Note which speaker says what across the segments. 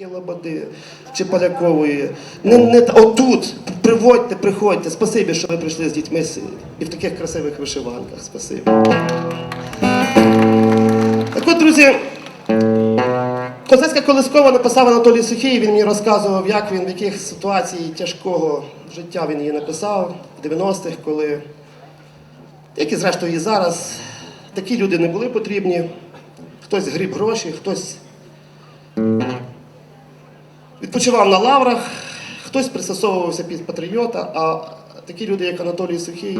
Speaker 1: Лободи чи Полякової. Не, не, отут. Приводьте, приходьте. Спасибі, що ви прийшли з дітьми і в таких красивих вишиванках. Спасибі. Так от, друзі, Козацька Колискова написав Анатолій Сухий, він мені розказував, як він, в яких ситуацій тяжкого життя він її написав в 90-х, коли, як і зрештою і зараз, такі люди не були потрібні. Хтось гріб гроші, хтось відпочивав на лаврах, хтось пристосовувався під патріота, а такі люди, як Анатолій Сухий,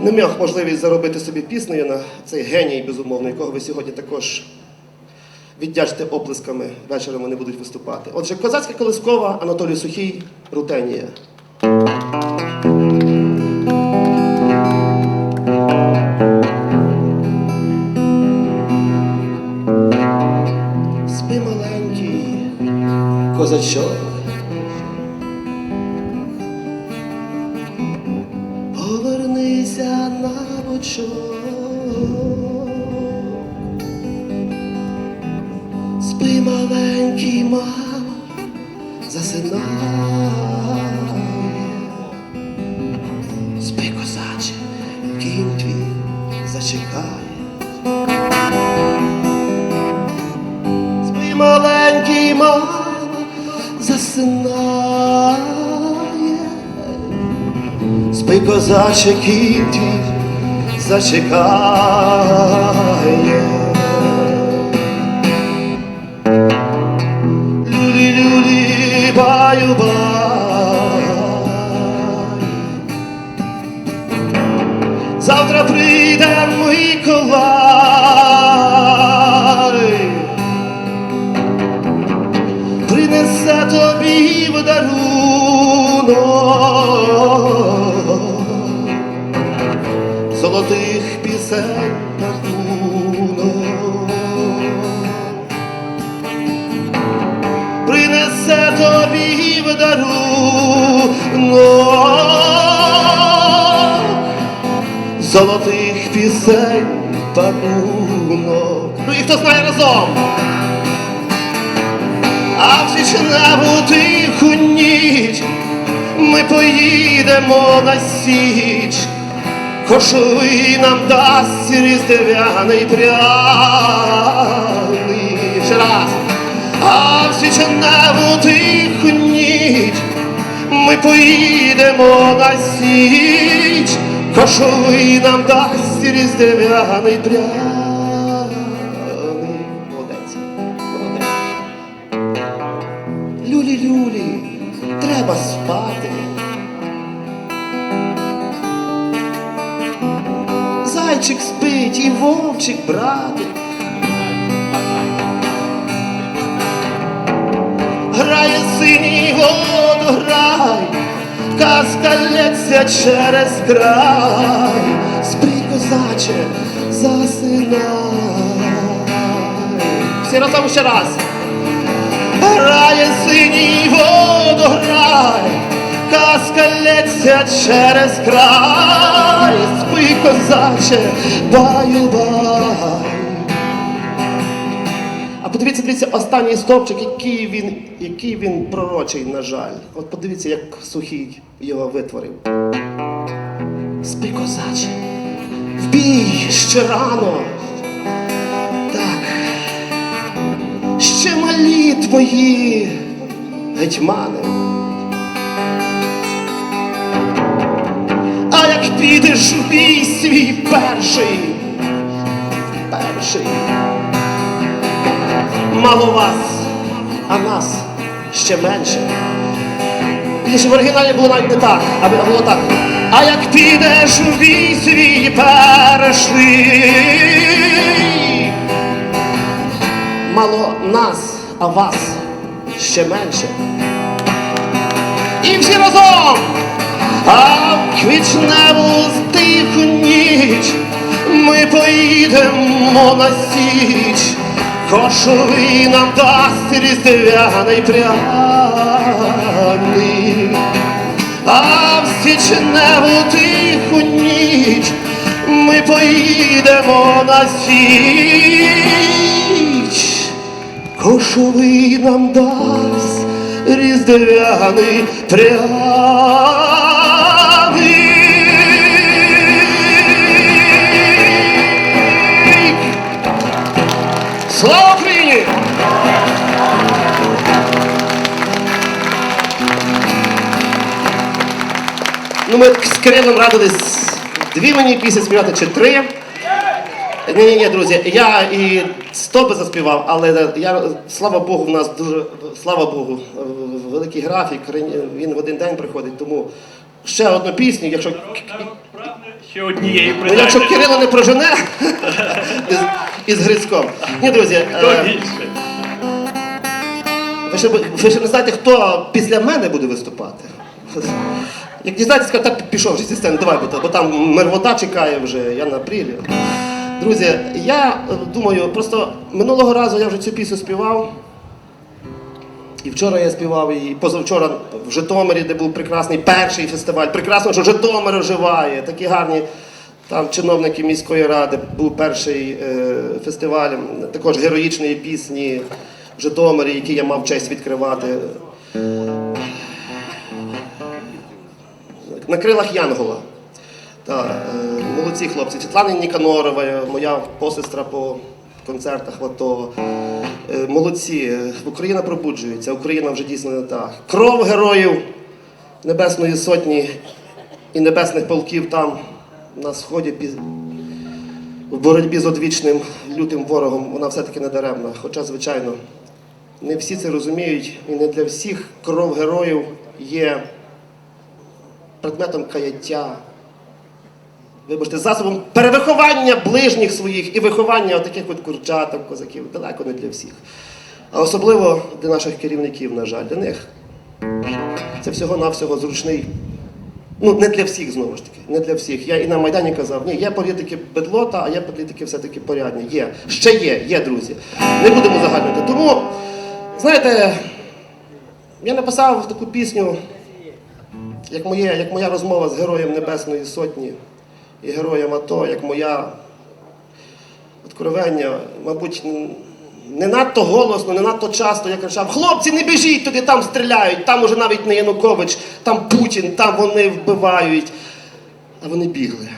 Speaker 1: не мав можливість заробити собі піснею на цей геній, безумовно, якого ви сьогодні також віддячите оплесками. Вечором вони будуть виступати. Отже, козацька колискова, Анатолій Сухий, Рутенія. Козачок. Повернися на бочок. Спи маленький мама, засинає. Спи, козаче, кінь зачекає. Люлі-люлі, баю-бай. Завтра прийде Миколай, золотих пісень пакунок. Ну і хто знає разом? А в січневу тиху ніч ми поїдемо на січ. Кошовий нам дасть різдвяний пряний. Ще раз. А в січневу тиху ніч ми поїдемо на січ. Кошовий нам дасть різдвяний пряний. Молодець. Молодець. Люлі-люлі, треба спати. Зайчик спить і вовчик братик. Грає синій водограй, казка лється через край. Спи, козаче, засинай. Всі разом ще раз. Грає синій водограй, казка лється через край, спи, козаче, баю-бай. А подивіться, дивіться, останній стовпчик, який він, який він пророчий, на жаль. От подивіться, як сухий його витворив. Спи, козаче, в бій ще рано. Так, ще малі твої гетьмани. А як підеш в бій свій перший, перший, мало вас, а нас ще менше. Більше в оригіналі було навіть не так, а було так. А як підеш у бій свій перший, мало нас, а вас ще менше. І всі разом, а в квічневу тиху ніч ми поїдемо на січ, кошовий нам дасть різдвяний пряний. А в січневу тиху ніч ми поїдемо на січ, грошовий нам дасть різдвяний пряник. Ну, ми з Кирилом радились дві мені пісні співати чи три. Ні, ні, ні, друзі, я і сто би заспівав, але я, слава Богу, в нас дуже, слава Богу, великий графік, він в один день приходить, тому ще одну пісню, якщо,
Speaker 2: ще однієї
Speaker 1: ну, якщо. Кирило не прожене із, із Грицьком. Ні, друзі, е,
Speaker 2: Хто
Speaker 1: ви ще, ви ще не знаєте, хто після мене буде виступати. Як дізнаєтесь, скажете, так пішов вже зі сцени, давай, бо, там мервота чекає вже, я на прилі. Друзі, я е, думаю, просто минулого разу я вже цю пісню співав. І вчора я співав, і позавчора в Житомирі, де був прекрасний перший фестиваль. Прекрасно, що Житомир оживає. Такі гарні там чиновники міської ради. Був перший е, фестиваль, також героїчної пісні в Житомирі, який я мав честь відкривати. На крилах Янгола. Та, е, молодці хлопці. Світлана Ніканорова, моя посестра по концертах АТО. Е, молодці. Е, Україна пробуджується, Україна вже дійсно не так. Кров героїв Небесної Сотні і небесних полків там на сході в боротьбі з одвічним лютим ворогом, вона все-таки не даремна. Хоча, звичайно, не всі це розуміють, і не для всіх кров героїв є предметом каяття, вибачте, засобом перевиховання ближніх своїх і виховання таких от курчаток, козаків, далеко не для всіх. А особливо для наших керівників, на жаль, для них це всього-навсього зручний. Ну, не для всіх, знову ж таки, не для всіх. Я і на Майдані казав, ні, є політики бедлота, а є політики все-таки порядні. Є. Ще є, є, друзі. Не будемо загальнити. Тому, знаєте, я написав таку пісню, як, моє, як моя розмова з Героєм Небесної Сотні і Героєм АТО, як моя откровення, мабуть, не надто голосно, не надто часто я кричав: хлопці, не біжіть туди, там стріляють, там уже навіть не Янукович, там Путін, там вони вбивають. А вони бігли.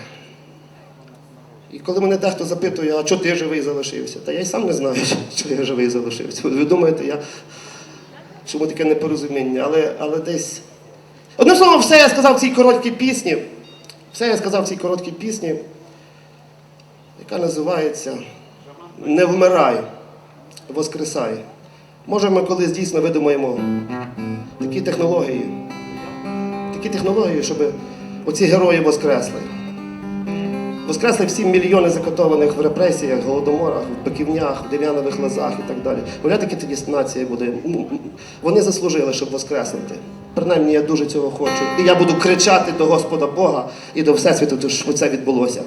Speaker 1: І коли мене дехто запитує, а чого ти живий залишився? Та я й сам не знаю, чого я живий залишився. Ви думаєте, я чому таке непорозуміння, але, але десь. Одним словом, все я сказав в цій короткій пісні. Все я сказав в цій короткій пісні, яка називається Не вмирай, воскресай. Може, ми колись дійсно видумаємо такі технології, такі технології, щоб оці герої воскресли. Воскресли всі мільйони закатованих в репресіях, голодоморах, в биківнях, в дерев'янових лазах і так далі. Уявляєте, таки тоді нація буде. Вони заслужили, щоб воскреснути. Принаймні, я дуже цього хочу. І я буду кричати до Господа Бога і до Всесвіту, що це відбулося.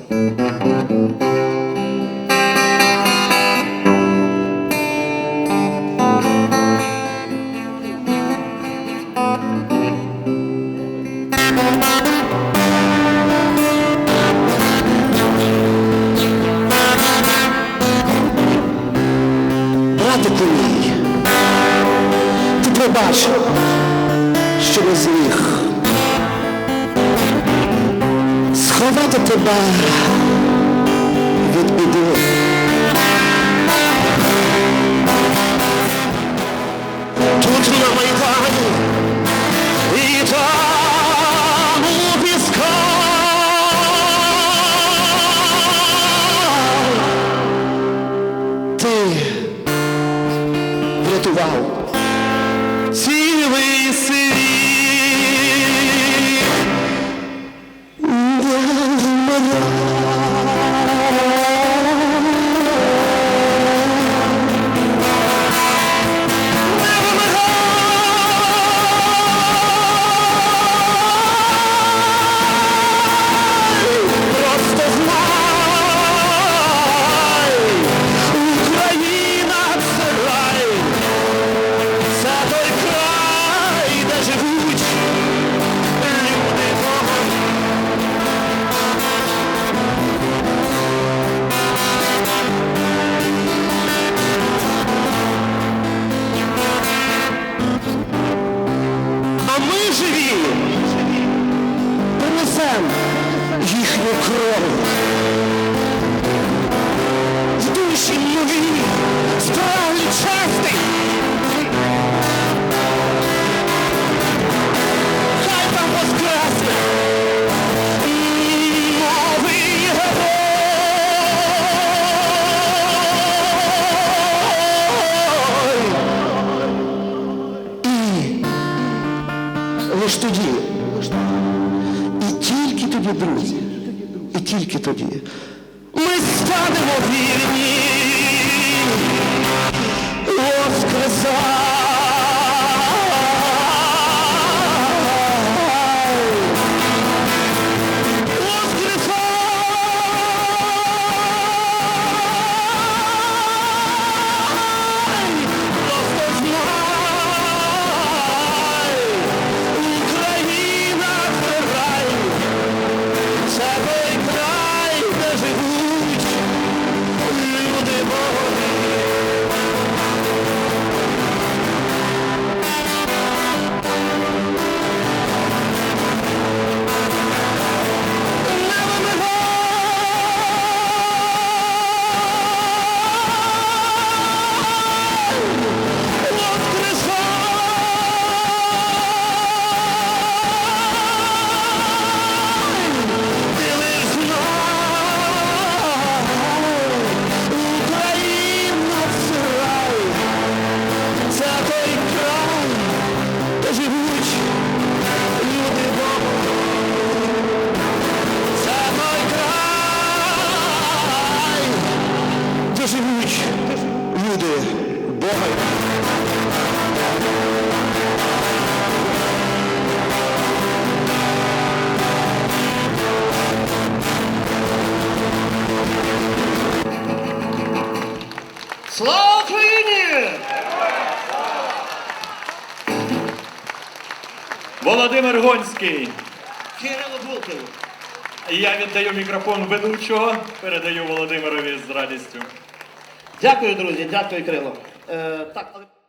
Speaker 3: Пробач, що не зміг сховати тебе
Speaker 1: Просто І лиш тоді, і тільки тоді, друзі, і тільки тоді ми станемо вільні. Воскресай!
Speaker 4: Слава Україні!
Speaker 2: Володимир Гонський.
Speaker 4: Кирило Булкин.
Speaker 2: Я віддаю мікрофон ведучого, передаю Володимирові з радістю.
Speaker 4: Дякую, друзі, дякую, Кирило. Е, так, але...